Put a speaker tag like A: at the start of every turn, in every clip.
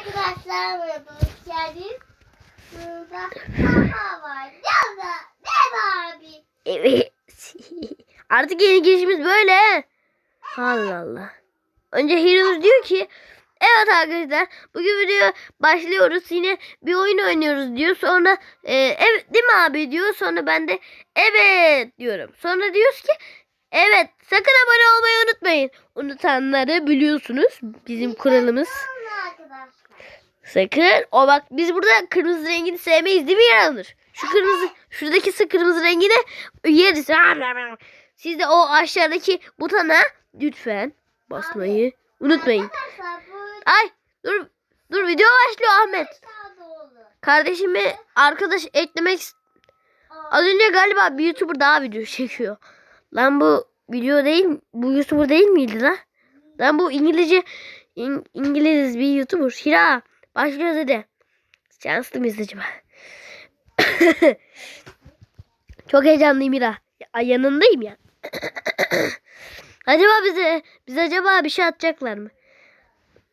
A: arkadaşlar merhaba geldiniz. Burada Mama var. Ya da Bebe abi.
B: Evet. Artık yeni girişimiz böyle. Allah Allah. Önce Heroes diyor ki Evet arkadaşlar bugün video başlıyoruz yine bir oyun oynuyoruz diyor sonra e, evet değil mi abi diyor sonra ben de evet diyorum sonra diyoruz ki evet sakın abone olmayı unutmayın unutanları biliyorsunuz bizim kuralımız. Sakın. O bak biz burada kırmızı rengini sevmeyiz değil mi Yaranır? Şu kırmızı şuradaki kırmızı rengini yeriz. Siz de o aşağıdaki butona lütfen basmayı unutmayın.
A: Arkadaşlar bu
B: Ay dur dur video başlıyor Ahmet. Kardeşimi arkadaş eklemek Az önce galiba bir YouTuber daha video çekiyor. Lan bu video değil bu YouTuber değil miydi lan? Lan bu İngilizce İng- İngiliz bir YouTuber. Hira başlıyoruz hadi. Şanslı mıyız acaba? Çok heyecanlıyım Hira. Ya, yanındayım ya. acaba bize bize acaba bir şey atacaklar mı?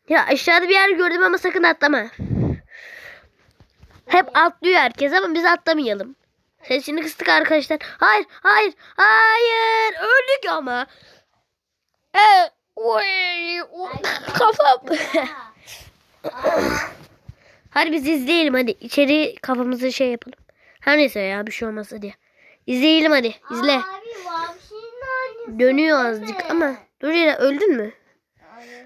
B: Ya aşağıda bir yer gördüm ama sakın atlama. Hep atlıyor herkes ama biz atlamayalım. Sesini kıstık arkadaşlar. Hayır, hayır, hayır. Öldük ama. Ee, oy, o- kafam. Hadi biz izleyelim hadi. İçeri kafamızı şey yapalım. Her neyse ya bir şey olmaz hadi. İzleyelim hadi. İzle.
A: Abi.
B: Dönüyor azıcık
A: mi?
B: ama. Dur ya öldün mü?
A: Hayır.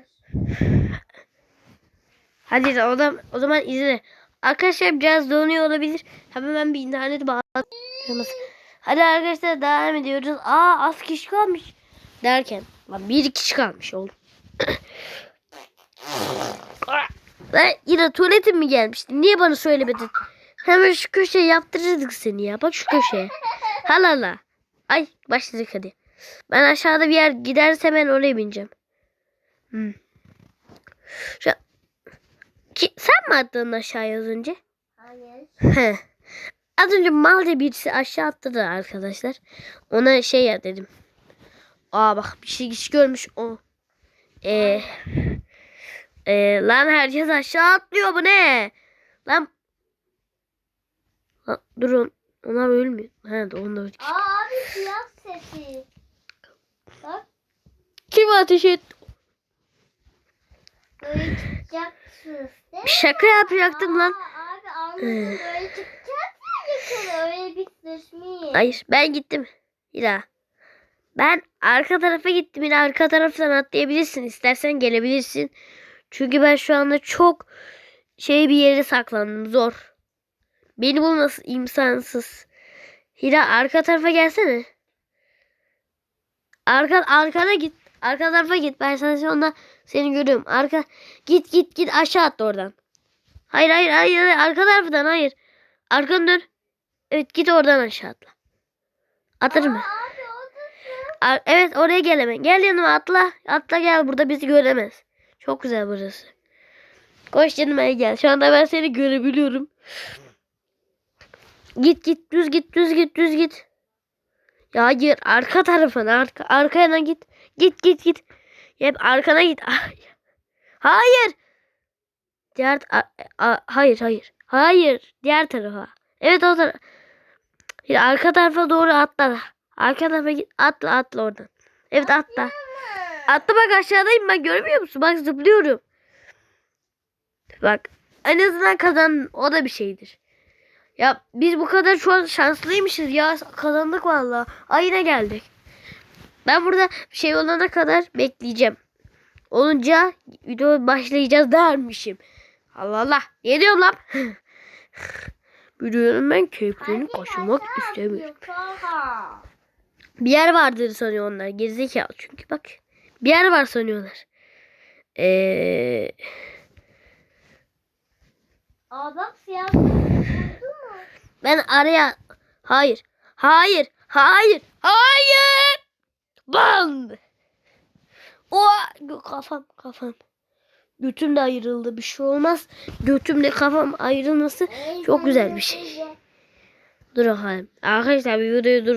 B: Hadi o zaman, o zaman izle. Arkadaşlar biraz donuyor olabilir. Hemen ben bir interneti bağlatıyorum. Hadi arkadaşlar devam ediyoruz. Aa az kişi kalmış. Derken lan bir kişi kalmış oğlum. Lan yine tuvaletin mi gelmişti? Niye bana söylemedin? Hemen şu köşeye yaptırırdık seni ya. Bak şu köşeye. Halala. Ay başladık hadi. Ben aşağıda bir yer giderse ben oraya bineceğim. Hmm. Şu ki, sen mi attın aşağıya az önce?
A: Hayır.
B: Az önce malca birisi aşağı attı arkadaşlar. Ona şey ya dedim. Aa bak bir şey hiç görmüş o. Ee, ee, lan herkes aşağı atlıyor bu ne? Lan. Lan durun. Onlar ölmüyor. He de onlar.
A: Aa abi siyah sesi. Bak
B: Kim ateş etti?
A: böyle çıkacaksınız değil mi?
B: Şaka yapacaktım lan.
A: Aa, abi anladım böyle ya yukarı öyle bir düşmeyin.
B: Hayır ben gittim. Hira. Ben arka tarafa gittim. Yine arka taraftan atlayabilirsin. İstersen gelebilirsin. Çünkü ben şu anda çok şey bir yere saklandım. Zor. Beni bulması imkansız. Hira arka tarafa gelsene. Arka arkana git. Arka tarafa git. Ben sana sonra seni görüyorum. Arka git git git aşağı atla oradan. Hayır hayır hayır, arka taraftan hayır. Arkanı dön. Evet git oradan aşağı atla. Atır mı?
A: Abi
B: Evet oraya gel hemen. Gel yanıma atla. Atla gel burada bizi göremez. Çok güzel burası. Koş yanıma gel. Şu anda ben seni görebiliyorum. Git git düz git düz git düz git. Ya hayır arka tarafına arka arkaya git. Git git git. Hep arkana git. Ay. Hayır. Diğer a- a- hayır hayır. Hayır diğer tarafa. Evet o tarafa. Arka tarafa doğru atla. Arka tarafa git. Atla atla oradan. Evet atla. Atla bak aşağıdayım ben görmüyor musun? Bak zıplıyorum. Bak en azından kazan o da bir şeydir. Ya biz bu kadar şu an şanslıymışız ya kazandık valla. Ayına geldik. Ben burada şey olana kadar bekleyeceğim. Olunca video başlayacağız dermişim. Allah Allah. Ne diyorum lan? Videonun ben keyiflerini kaçırmak istemiyorum. Bir yer vardır sanıyor onlar. Gerizekalı çünkü bak. Bir yer var sanıyorlar. Ee,
A: Aa bak siyah
B: ben araya... Hayır. Hayır. Hayır. Hayır. Bam. O kafam kafam. Götüm de ayrıldı. Bir şey olmaz. Götümle kafam ayrılması çok güzel bir şey. Dur bakalım. Arkadaşlar bir videoyu dur.